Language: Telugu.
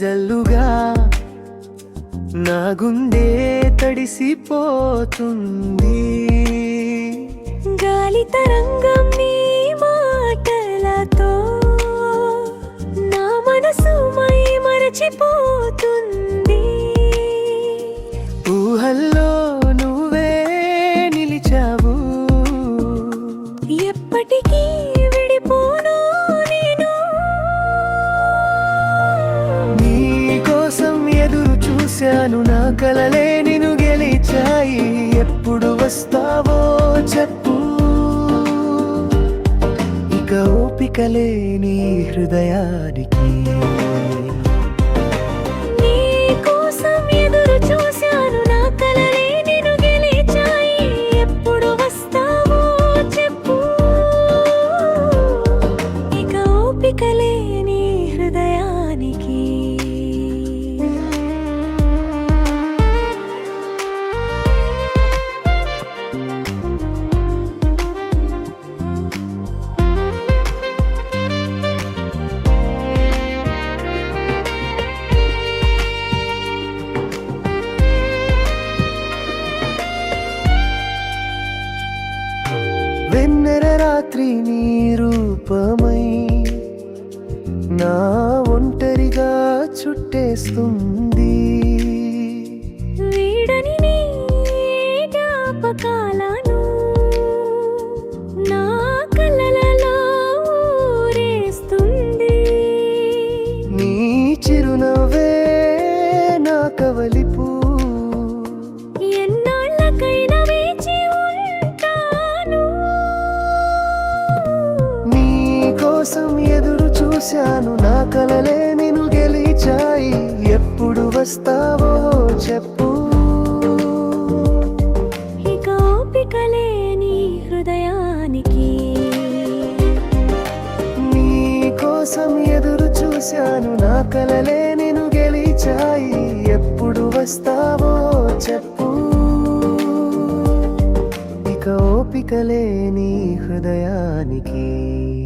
జల్లుగా నా గుండె తడిసిపోతుంది. గాలి తరంగం నీ మాటలతో నా మనసు మై మరచిపోతుంది. ఊహల్లో నువ్వే నిలిచావు. ఎప్పటికీ చూశాను నా కలలే నిన్ను గెలిచాయి. ఎప్పుడు వస్తావో చెప్పు. ఇక ఓపిక లేని హృదయానికి. నీ హృదయానికి. వెన్నెర రాత్రి నీ రూపమై నా ఒంటరిగా చుట్టేస్తుంది. కోసం ఎదురు చూశాను. నా కలలే నిన్ను గెలిచాయి. ఎప్పుడు వస్తావో చెప్పు. ఇక ఓపిక లేని హృదయానికి. నీ కోసం ఎదురు చూశాను. నా కలలే నిన్ను గెలిచాయి. ఎప్పుడు వస్తావో చెప్పు. ఇక ఓపిక లేని హృదయానికి.